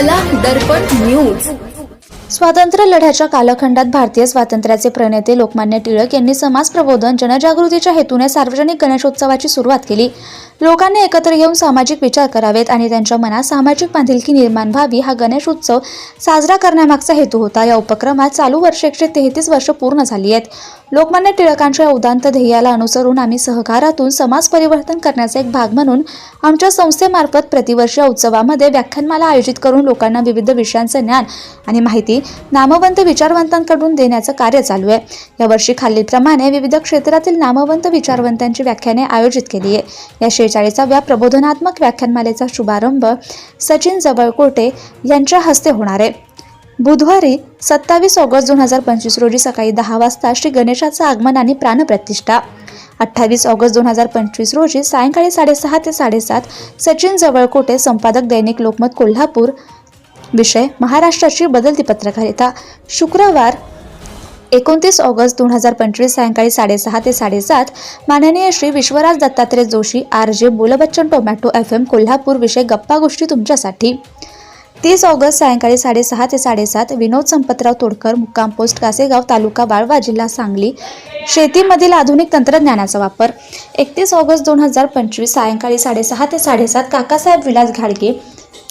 कला दर्पण न्यूज. स्वातंत्र्य लढ्याच्या कालखंडात भारतीय स्वातंत्र्याचे प्रणेते लोकमान्य टिळक यांनी समाज प्रबोधन जनजागृतीच्या हेतूने सार्वजनिक गणेशोत्सवाची सुरुवात केली. लोकांनी एकत्र येऊन सामाजिक विचार करावेत आणि त्यांच्या मनात सामाजिक बांधिलकी निर्माण व्हावी हा गणेशोत्सव साजरा करण्यामागचा हेतू होता. या उपक्रमात चालू वर्ष एकशे तेहतीस वर्ष पूर्ण झाली आहेत. लोकमान्य टिळकांच्या या उदांत ध्येयाला अनुसरून आम्ही सहकारातून समाज परिवर्तन करण्याचा एक भाग म्हणून आमच्या संस्थेमार्फत प्रतिवर्षी या उत्सवामध्ये व्याख्यानमाला आयोजित करून लोकांना विविध विषयांचं ज्ञान आणि माहिती नामवंत विचारवंतांकडून देण्याचं कार्य चालू आहे. यावर्षी खालीलप्रमाणे विविध क्षेत्रातील नामवंत विचारवंतांची व्याख्याने आयोजित केली आहे. या शेहेचाळीसाव्या प्रबोधनात्मक व्याख्यानमालेचा शुभारंभ सचिन जवळकोटे यांच्या हस्ते होणार आहे. बुधवारी सत्तावीस ऑगस्ट दोन हजार पंचवीस रोजी सकाळी दहा वाजता श्री गणेशाचं आगमन आणि प्राणप्रतिष्ठा. अठ्ठावीस ऑगस्ट दोन हजार पंचवीस रोजी सायंकाळी साडेसहा ते साडेसात सचिन जवळकोटे संपादक दैनिक लोकमत कोल्हापूर विषय महाराष्ट्राची बदलती पत्रकारिता. शुक्रवार एकोणतीस ऑगस्ट दोन हजार पंचवीस सायंकाळी साडेसहा ते साडेसात माननीय Shri Vishwaraj Dattatray Joshi R J Bolbachchan tomato F M Kolhapur विषय गप्पा गोष्टी तुमच्यासाठी. तीस ऑगस्ट सायंकाळी साडेसहा ते साडेसात विनोद संपतराव तोडकर मुक्काम पोस्ट कासेगाव तालुका वाळवा जिल्हा सांगली. शेतीमधील आधुनिक तंत्रज्ञानाचा वापर. एकतीस ऑगस्ट दोन हजार पंचवीस सायंकाळी साडेसहा ते साडेसात काकासाहेब विलास घाडगे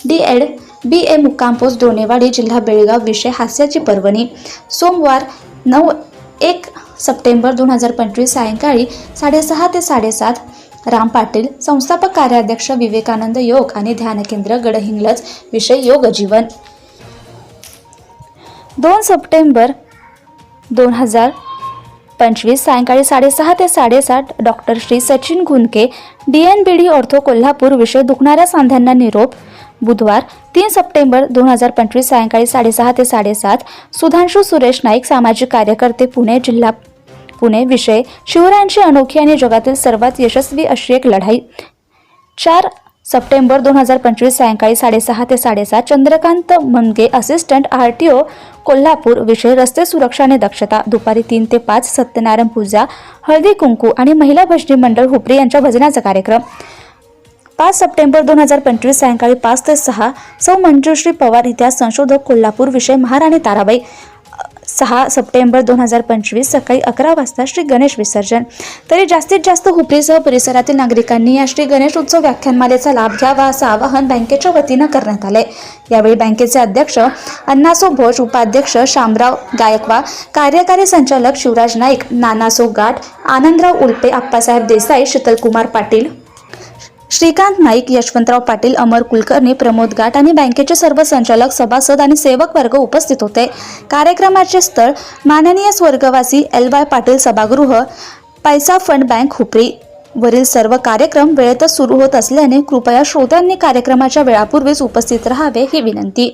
डी एड. बी. ए. मुक्कामपोस डोनेवाडी जिल्हा बेळगाव विषय हास्याची पर्वणी. सोमवार नऊ एक सप्टेंबर दोन हजार पंचवीस सायंकाळी साडेसहा ते साडेसात राम पाटील संस्थापक कार्याध्यक्ष विवेकानंद योग आणि ध्यान केंद्र गडहिंग्लज विषय योग जीवन. दोन सप्टेंबर दोन हजार पंचवीस सायंकाळी साडेसहा ते साडेसात doctor Shri Sachin Ghunke D N B D ortho Kolhapur विषय दुखणाऱ्या सांध्यांना निरोप बुधवार तीन सप्टेंबर दोन हजार पंचवीस सायंकाळी साडेसहा ते साडेसात सुधांशू सुरेश नाईक सामाजिक कार्यकर्ते पुणे जिल्हा पुणे विषय शिवरायांची अनोखी आणि जगातील सर्वात यशस्वी अशी एक लढाई. चार सप्टेंबर दोन हजार पंचवीस सायंकाळी साडेसहा ते साडेसात Chandrakant Manage assistant R T O Kolhapur विषय रस्ते सुरक्षा आणि दक्षता दुपारी तीन ते पाच सत्यनारायण पूजा हळदी कुंकू आणि महिला भजनी मंडळ हुपरी यांच्या भजनाचा कार्यक्रम. पाच सप्टेंबर दोन हजार पंचवीस सायंकाळी पाच ते सहा सौ मंजुश्री पवार इतिहास संशोधक कोल्हापूर विषय महाराणी ताराबाई सहा सप्टेंबर दोन हजार पंचवीस सकाळी अकरा वाजता श्री गणेश विसर्जन. तरी जास्तीत जास्त हुपरीसह परिसरातील नागरिकांनी या श्री गणेश उत्सव व्याख्यानमालेचा लाभ घ्यावा असं आवाहन बँकेच्या वतीनं करण्यात आलंय. यावेळी बँकेचे अध्यक्ष अण्णासो भोज उपाध्यक्ष शामराव गायकवा कार्यकारी संचालक शिवराज नाईक नानासो गाठ आनंदराव उल्पे आप्पासाहेब देसाई शीतलकुमार पाटील श्रीकांत नाईक यशवंतराव पाटील अमर कुलकर्णी प्रमोद गाठ आणि बँकेचे सर्व संचालक सभासद आणि सेवक वर्ग उपस्थित होते. कार्यक्रमाचे स्थळ माननीय स्वर्गवासी एल वाय पाटील सभागृह पैसा फंड बँक हुपरी. वरील सर्व कार्यक्रम वेळेतच सुरू होत असल्याने कृपया श्रोत्यांनी कार्यक्रमाच्या वेळापूर्वीच उपस्थित राहावे ही विनंती.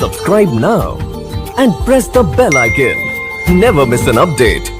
Subscribe now and press the bell icon never miss an update